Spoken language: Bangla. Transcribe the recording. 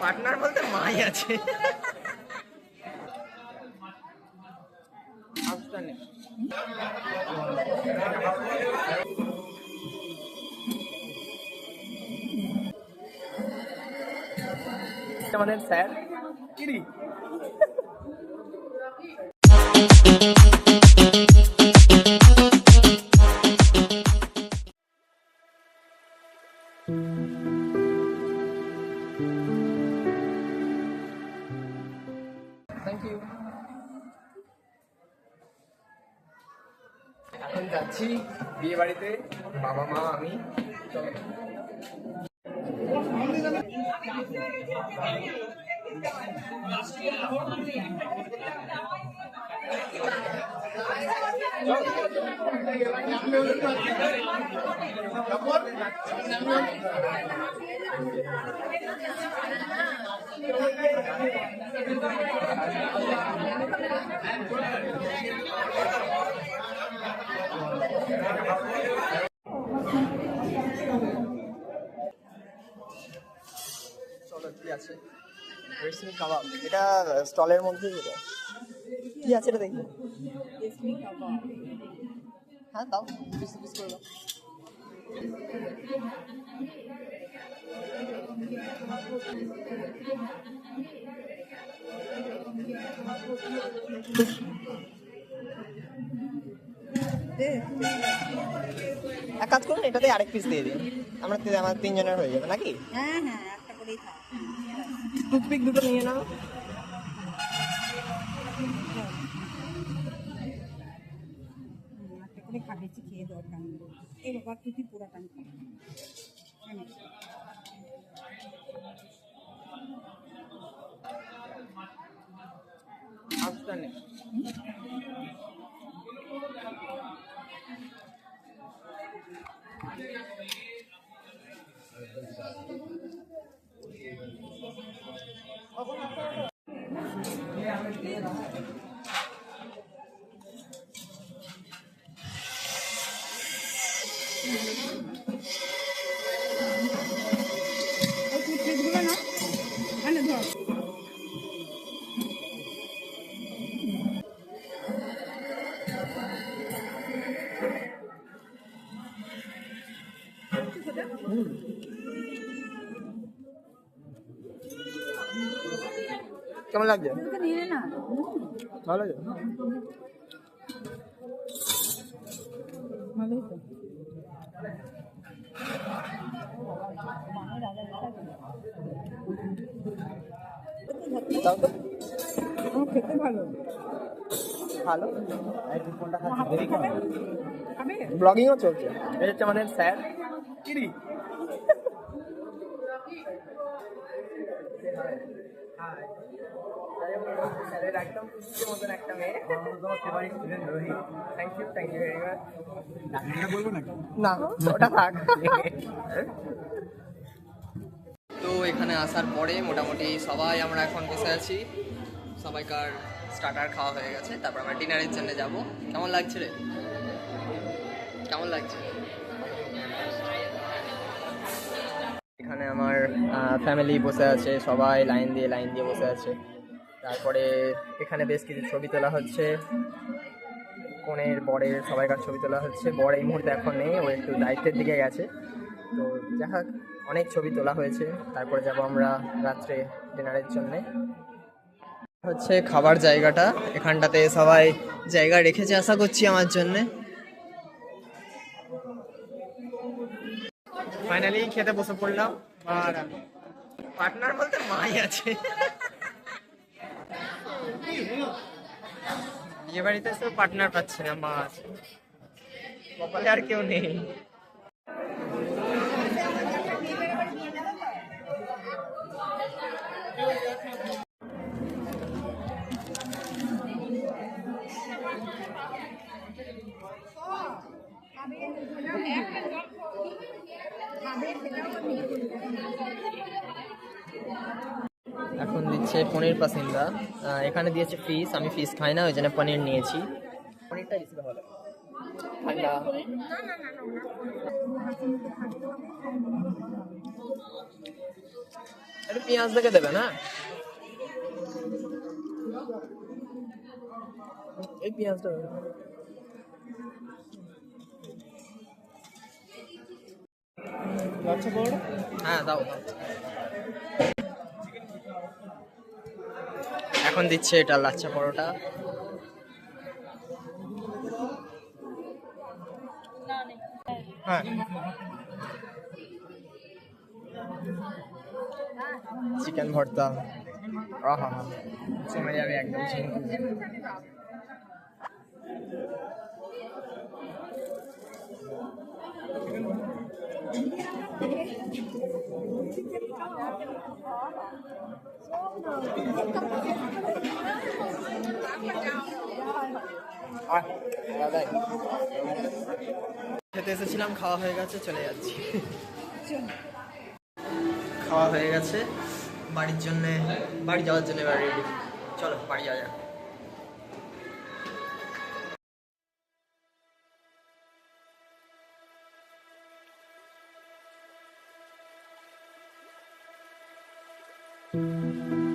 পার্টনার বলতে মাই আছে। আমাদের স্যার। কিরি? থ্যাংক ইউ এখন যাচ্ছি বিয়ে বাড়িতে বাবা মা আমি চলো। আছে? এটা স্টলের মধ্যে কি আছে এটা দেখি? হ্যাঁ দাও পিস পিস করে দাও এক কাজ করুন এটাতে আরেক পিস দিয়ে দিন। আমরা আমার তিনজনের হয়ে যাবে নাকি? হ্যাঁ হ্যাঁ একটা করেই থাক। টুথপিক দুটো নিয়ে নাও। খাবেছি খেয়ে দরকার নেই। এই বাবা তুই পুরাটা আমি খাব হ্যাঁ আফগানে। কেমন লাগছে? ভালো লাগছে? খেতে ভালো। ভালো? ব্লগিংও চলছে। এটা হচ্ছে আমাদের স্যার। কিরি স্যারের একদম খুশির মতন একটা মেয়ে। Thank you thank you very much না ওটা থাক। তো এখানে আসার পরে মোটামুটি সবাই আমরা এখন বসে আছি। সবাইকার স্টার্টার খাওয়া হয়ে গেছে তারপর আমরা ডিনারের জন্য যাব। কেমন লাগছে রে? কেমন লাগছে? এখানে আমার ফ্যামিলি বসে আছে, সবাই লাইন দিয়ে লাইন দিয়ে বসে আছে। তারপরে এখানে বেশ কিছু ছবি তোলা হচ্ছে। কনের বরের সবাইকার ছবি তোলা হচ্ছে। বর এই মুহূর্তে এখন নেই, ও একটু দায়িত্বের দিকে গেছে। তো যাই অনেক ছবি তোলা হয়েছে। তারপরে যাব আমরা রাত্রে ডিনারের জন্যে। হচ্ছে খাবার জায়গাটা। এখানটাতে সবাই জায়গা রেখেছে, আশা করছি আমার জন্যে। ফাইনালি খেতে বসে পড়লাম, আর পার্টনার বলতে মাই আছে। বিয়ে বাড়িতে তো পার্টনার পাচ্ছি না, মা আছে। কপালে আর কেউ নেই। এখন দিচ্ছে পনির পাসিন্দা। এখানে দিয়েছে ফিস, আমি ফিস খাই না, ওই জন্য পনির নিয়েছি। পনিরটা বেশি ভালো পেঁয়াজ দেখে দেবে, না? এই পেঁয়াজটা। হ্যাঁ দাও এখন দিচ্ছে এটা লাচ্ছা পরোটা। হ্যাঁ। চিকেন ভর্তা। আহা জমে যাবে একদম খেতে এসেছিলাম, খাওয়া হয়ে গেছে, চলে যাচ্ছি। খাওয়া হয়ে গেছে, বাড়ির জন্য, বাড়ি যাওয়ার জন্য বাড়ি চলো, বাড়ি যাওয়া যাক। ও